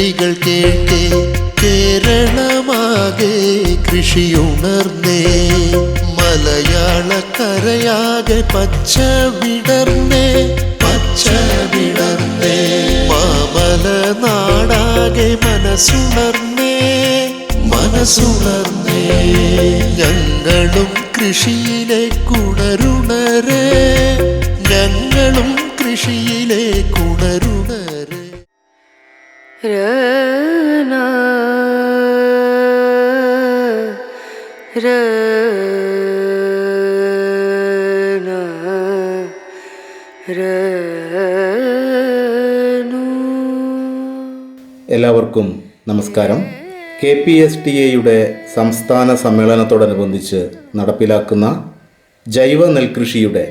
വാക്കിന്റെ കേട്ടേ കേരളമാകെ കൃഷിയുണർന്നേ. മലയാളക്കരയാകെ പച്ച വിടർന്നേ പച്ച വിടർന്നേ മാമല നാടാകെ മനസ്സുണർന്നേ. മനസ്സുണർന്നേ. ഞങ്ങളും കൃഷിയിലെ കുണരുണരേ ഞങ്ങളും കൃഷിയിലേക്കുണരുണരേ രന രന എല്ലാവർക്കും നമസ്കാരം. കെ പി എസ് ടി എയുടെ സംസ്ഥാന സമ്മേളനത്തോടനുബന്ധിച്ച് നടപ്പിലാക്കുന്ന ജൈവ നെൽകൃഷിയുടെ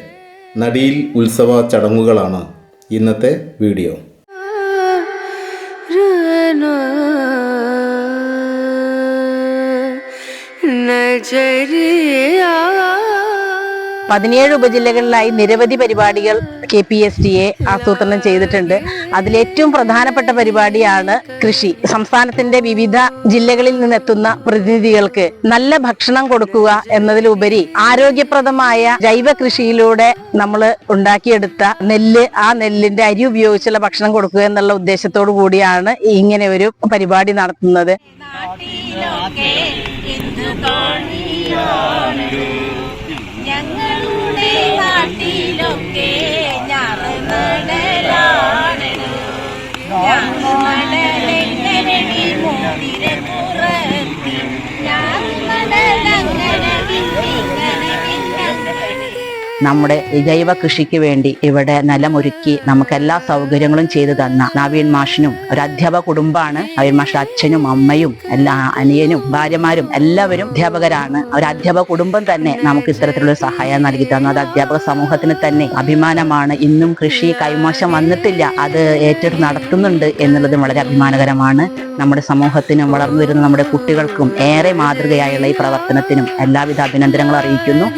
നടിയിൽ ഉത്സവ ചടങ്ങുകളാണ് ഇന്നത്തെ വീഡിയോ. പതിനേഴ് ഉപജില്ലകളിലായി നിരവധി പരിപാടികൾ K P S T A ആസൂത്രണം ചെയ്തിട്ടുണ്ട്. അതിലേറ്റവും പ്രധാനപ്പെട്ട പരിപാടിയാണ് കൃഷി. സംസ്ഥാനത്തിന്റെ വിവിധ ജില്ലകളിൽ നിന്നെത്തുന്ന പ്രതിനിധികൾക്ക് നല്ല ഭക്ഷണം കൊടുക്കുക എന്നതിലുപരി ആരോഗ്യപ്രദമായ ജൈവ കൃഷിയിലൂടെ നമ്മൾ ഉണ്ടാക്കിയെടുത്ത നെല്ല് ആ നെല്ലിന്റെ അരി ഉപയോഗിച്ചുള്ള ഭക്ഷണം കൊടുക്കുക എന്നുള്ള ഉദ്ദേശത്തോടു കൂടിയാണ് ഇങ്ങനെ ഒരു പരിപാടി നടത്തുന്നത്. നാട്ടിലൊക്കെ ഇന്ന് കാണിയാണ് ഞങ്ങളുടെ നാട്ടിലൊക്കെ ഞാറ് നമ്മുടെ ജൈവ കൃഷിക്ക് വേണ്ടി ഇവിടെ നിലമൊരുക്കി നമുക്ക് എല്ലാ സൗകര്യങ്ങളും ചെയ്തു തന്ന നവീൻ മാഷിനും ഒരു അധ്യാപക കുടുംബമാണ് നവീൻ മാഷ അച്ഛനും അമ്മയും എല്ലാ അനിയനും ഭാര്യമാരും എല്ലാവരും അധ്യാപകരാണ്. ഒരു അധ്യാപക കുടുംബം തന്നെ നമുക്ക് ഇത്തരത്തിലുള്ള സഹായം നൽകി തന്നു. അത് അധ്യാപക സമൂഹത്തിന് തന്നെ അഭിമാനമാണ്. ഇന്നും കൃഷി കൈമോശം വന്നിട്ടില്ല. അത് ഏറ്റെടുത്ത് നടത്തുന്നുണ്ട് എന്നുള്ളത് വളരെ അഭിമാനകരമാണ്. നമ്മുടെ സമൂഹത്തിനും വളർന്നു വരുന്ന നമ്മുടെ കുട്ടികൾക്കും ഏറെ മാതൃകയായുള്ള ഈ പ്രവർത്തനത്തിനും എല്ലാവിധ അഭിനന്ദനങ്ങളും അറിയിക്കുന്നു.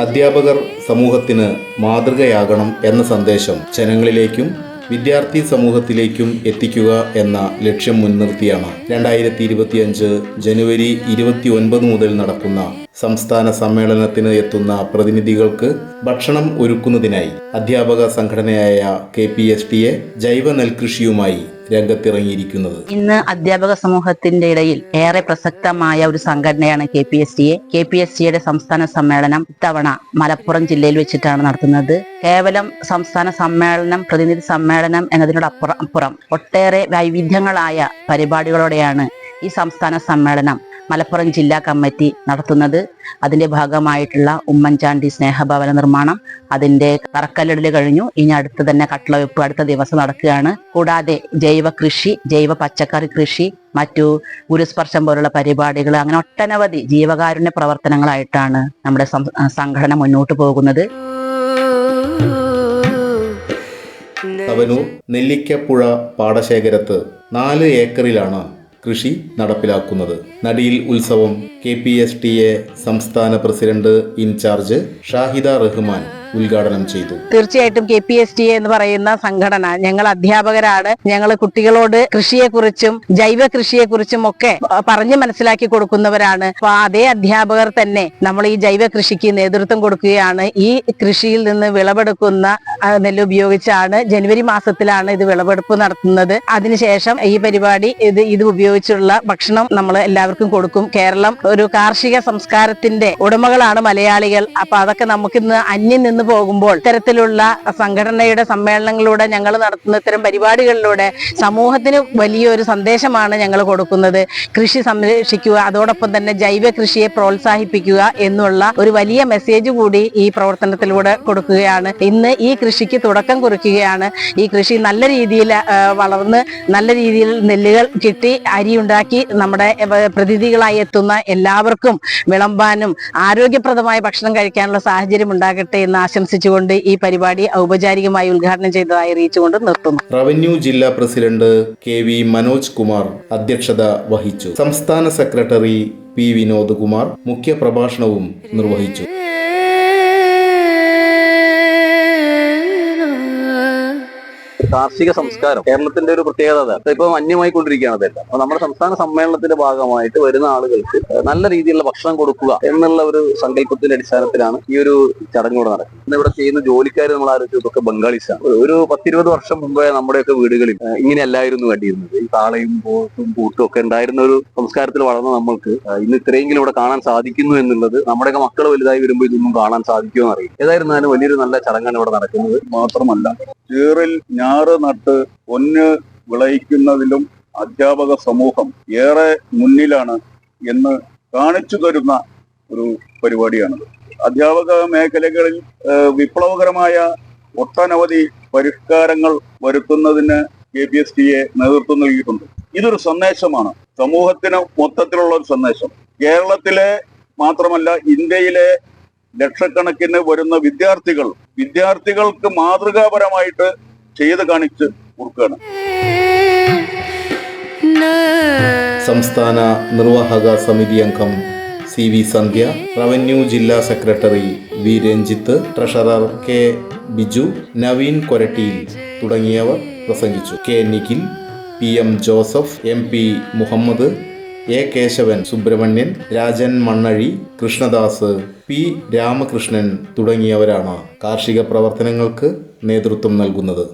അധ്യാപകർ സമൂഹത്തിന് മാതൃകയാകണം എന്ന സന്ദേശം ജനങ്ങളിലേക്കും വിദ്യാർത്ഥി സമൂഹത്തിലേക്കും എത്തിക്കുക എന്ന ലക്ഷ്യം മുൻനിർത്തിയാണ് രണ്ടായിരത്തി ഇരുപത്തിയഞ്ച് ജനുവരി ഇരുപത്തി ഒൻപത് മുതൽ നടക്കുന്ന സംസ്ഥാന സമ്മേളനത്തിന് എത്തുന്ന പ്രതിനിധികൾക്ക് ഭക്ഷണം ഒരുക്കുന്നതിനായി അധ്യാപക സംഘടനയായ K P S T A ജൈവ നെൽകൃഷിയുമായി രംഗത്തിറങ്ങിയിരിക്കുന്നത്. ഇന്ന് അധ്യാപക സമൂഹത്തിന്റെ ഇടയിൽ ഏറെ പ്രസക്തമായ ഒരു സംഘടനയാണ് K P S A K P S സംസ്ഥാന സമ്മേളനം ഇത്തവണ മലപ്പുറം ജില്ലയിൽ വെച്ചിട്ടാണ് നടത്തുന്നത്. കേവലം സംസ്ഥാന സമ്മേളനം പ്രതിനിധി സമ്മേളനം എന്നതിനോടപ്പുറം അപ്പുറം. ഒട്ടേറെ വൈവിധ്യങ്ങളായ പരിപാടികളോടെയാണ് ഈ സംസ്ഥാന സമ്മേളനം മലപ്പുറം ജില്ലാ കമ്മിറ്റി നടത്തുന്നത്. അതിന്റെ ഭാഗമായിട്ടുള്ള ഉമ്മൻചാണ്ടി സ്നേഹഭവന നിർമ്മാണം അതിന്റെ തറക്കല്ലിടൽ കഴിഞ്ഞു. ഇനി അടുത്ത് തന്നെ കട്ടളവെപ്പ് അടുത്ത ദിവസം നടക്കുകയാണ്. കൂടാതെ ജൈവ കൃഷി ജൈവ പച്ചക്കറി കൃഷി മറ്റു ഗുരുസ്പർശം പോലുള്ള പരിപാടികൾ അങ്ങനെ ഒട്ടനവധി ജീവകാരുണ്യ പ്രവർത്തനങ്ങളായിട്ടാണ് നമ്മുടെ സംഘടന മുന്നോട്ട് പോകുന്നത്. തവനൂർ നെല്ലിക്കപ്പുഴ പാടശേഖരത്ത് നാല് ഏക്കറിലാണ് കൃഷി നടപ്പിലാക്കുന്നത്. നടിയിൽ ഉത്സവം K P S T A സംസ്ഥാന പ്രസിഡന്റ് ഇൻചാർജ് ഷാഹിദ റഹ്മാൻ. ഉദ്ഘാടനം ചെയ്തു. തീർച്ചയായിട്ടും കെ പി എസ് ടി എന്ന് പറയുന്ന സംഘടന ഞങ്ങൾ അധ്യാപകരാണ്. ഞങ്ങൾ കുട്ടികളോട് കൃഷിയെക്കുറിച്ചും ജൈവ കൃഷിയെക്കുറിച്ചും ഒക്കെ പറഞ്ഞ് മനസ്സിലാക്കി കൊടുക്കുന്നവരാണ്. അപ്പൊ അതേ അധ്യാപകർ തന്നെ നമ്മൾ ഈ ജൈവ കൃഷിക്ക് നേതൃത്വം കൊടുക്കുകയാണ്. ഈ കൃഷിയിൽ നിന്ന് വിളവെടുക്കുന്ന നെല്ല് ഉപയോഗിച്ചാണ് ജനുവരി മാസത്തിലാണ് ഇത് വിളവെടുപ്പ് നടത്തുന്നത്. അതിനുശേഷം ഈ പരിപാടി ഇത് ഇത് ഉപയോഗിച്ചുള്ള ഭക്ഷണം നമ്മൾ എല്ലാവർക്കും കൊടുക്കും. കേരളം ഒരു കാർഷിക സംസ്കാരത്തിന്റെ ഉടമകളാണ് മലയാളികൾ. അപ്പൊ അതൊക്കെ നമുക്കിന്ന് അന്യം നിന്ന് പോകുമ്പോൾ ഇത്തരത്തിലുള്ള സംഘടനയുടെ സമ്മേളനങ്ങളിലൂടെ ഞങ്ങൾ നടത്തുന്ന ഇത്തരം പരിപാടികളിലൂടെ സമൂഹത്തിന് വലിയൊരു സന്ദേശമാണ് ഞങ്ങൾ കൊടുക്കുന്നത്. കൃഷി സംരക്ഷിക്കുക അതോടൊപ്പം തന്നെ ജൈവ കൃഷിയെ പ്രോത്സാഹിപ്പിക്കുക എന്നുള്ള ഒരു വലിയ മെസ്സേജ് കൂടി ഈ പ്രവർത്തനത്തിലൂടെ കൊടുക്കുകയാണ്. ഇന്ന് ഈ കൃഷിക്ക് തുടക്കം കുറിക്കുകയാണ്. ഈ കൃഷി നല്ല രീതിയിൽ വളർന്ന് നല്ല രീതിയിൽ നെല്ലുകൾ കിട്ടി അരി ഉണ്ടാക്കി നമ്മുടെ പ്രതിനിധികളായി എത്തുന്ന എല്ലാവർക്കും വിളമ്പാനും ആരോഗ്യപ്രദമായ ഭക്ഷണം കഴിക്കാനുള്ള സാഹചര്യം ഉണ്ടാകട്ടെ എന്ന് ആശംസിച്ചുകൊണ്ട് ഈ പരിപാടി ഔപചാരികമായി ഉദ്ഘാടനം ചെയ്തതായി അറിയിച്ചുകൊണ്ട് നിർത്തുന്നു. റവന്യൂ ജില്ലാ president K V Manoj Kumar അധ്യക്ഷത വഹിച്ചു. സംസ്ഥാന സെക്രട്ടറി പി വിനോദ് കുമാർ മുഖ്യപ്രഭാഷണവും നിർവഹിച്ചു. കാർഷിക സംസ്കാരം കേരളത്തിന്റെ ഒരു പ്രത്യേകത അതാണ്. ഇപ്പൊ അന്യമായി കൊണ്ടിരിക്കുകയാണ് അതെല്ലാം അപ്പൊ നമ്മുടെ സംസ്ഥാന സമ്മേളനത്തിന്റെ ഭാഗമായിട്ട് വരുന്ന ആളുകൾക്ക് നല്ല രീതിയിലുള്ള ഭക്ഷണം കൊടുക്കുക എന്നുള്ള ഒരു സങ്കല്പത്തിന്റെ അടിസ്ഥാനത്തിലാണ് ഈ ഒരു ചടങ്ങോട് നടക്കുന്നത്. ഇന്ന് ഇവിടെ ചെയ്യുന്ന ജോലിക്കാർ നമ്മൾ ആലോചിച്ചു ഇതൊക്കെ ബംഗാളീസാണ്. ഒരു- പത്തിരുപത് വർഷം മുമ്പേ നമ്മുടെയൊക്കെ വീടുകളിൽ ഇങ്ങനെയല്ലായിരുന്നു വേണ്ടിയിരുന്നത് ഈ താളയും പോത്തും പൂട്ടും ഒക്കെ ഉണ്ടായിരുന്ന ഒരു സംസ്കാരത്തിൽ വളർന്ന നമ്മൾക്ക് ഇന്ന് ഇത്രയെങ്കിലും ഇവിടെ കാണാൻ സാധിക്കുന്നു എന്നുള്ളത് നമ്മുടെയൊക്കെ മക്കൾ വലുതായി വരുമ്പോൾ ഇതൊന്നും കാണാൻ സാധിക്കുമെന്ന് അറിയാം ഏതായിരുന്നാലും വലിയൊരു നല്ല ചടങ്ങാണ് ഇവിടെ നടക്കുന്നത്. മാത്രമല്ല ചീറിൽ ഞാറ് നട്ട് പൊന്ന് വിളയിക്കുന്നതിലും അധ്യാപക സമൂഹം ഏറെ മുന്നിലാണ് എന്ന് കാണിച്ചു തരുന്ന ഒരു പരിപാടിയാണത്. അധ്യാപക മേഖലകളിൽ വിപ്ലവകരമായ ഒട്ടനവധി പരിഷ്കാരങ്ങൾ വരുത്തുന്നതിന് കെ പി എസ് ടിയെ നേതൃത്വം നൽകിയിട്ടുണ്ട്. ഇതൊരു സന്ദേശമാണ്. സമൂഹത്തിന് മൊത്തത്തിലുള്ള ഒരു സന്ദേശം. കേരളത്തിലെ മാത്രമല്ല ഇന്ത്യയിലെ ലക്ഷക്കണക്കിന് വരുന്ന വിദ്യാർത്ഥികൾ വിദ്യാർത്ഥികൾക്ക് മാതൃകാപരമായിട്ട് ചെയ്ത് കാണിച്ച് കൊടുക്കുകയാണ്. സംസ്ഥാന നിർവാഹക സമിതി അംഗം സി വി സന്ധ്യ റവന്യൂ ജില്ലാ secretary V Ranjith treasurer K Biju Naveen കൊരട്ടിയിൽ തുടങ്ങിയവർ പ്രസംഗിച്ചു. K Nikhil P M Joseph M P Muhammad A Keshavan Subrahmanyan Rajan Mannazhi Krishnadas P Ramakrishnan തുടങ്ങിയവരാണ് കാർഷിക പ്രവർത്തനങ്ങൾക്ക് നേതൃത്വം നൽകുന്നത്.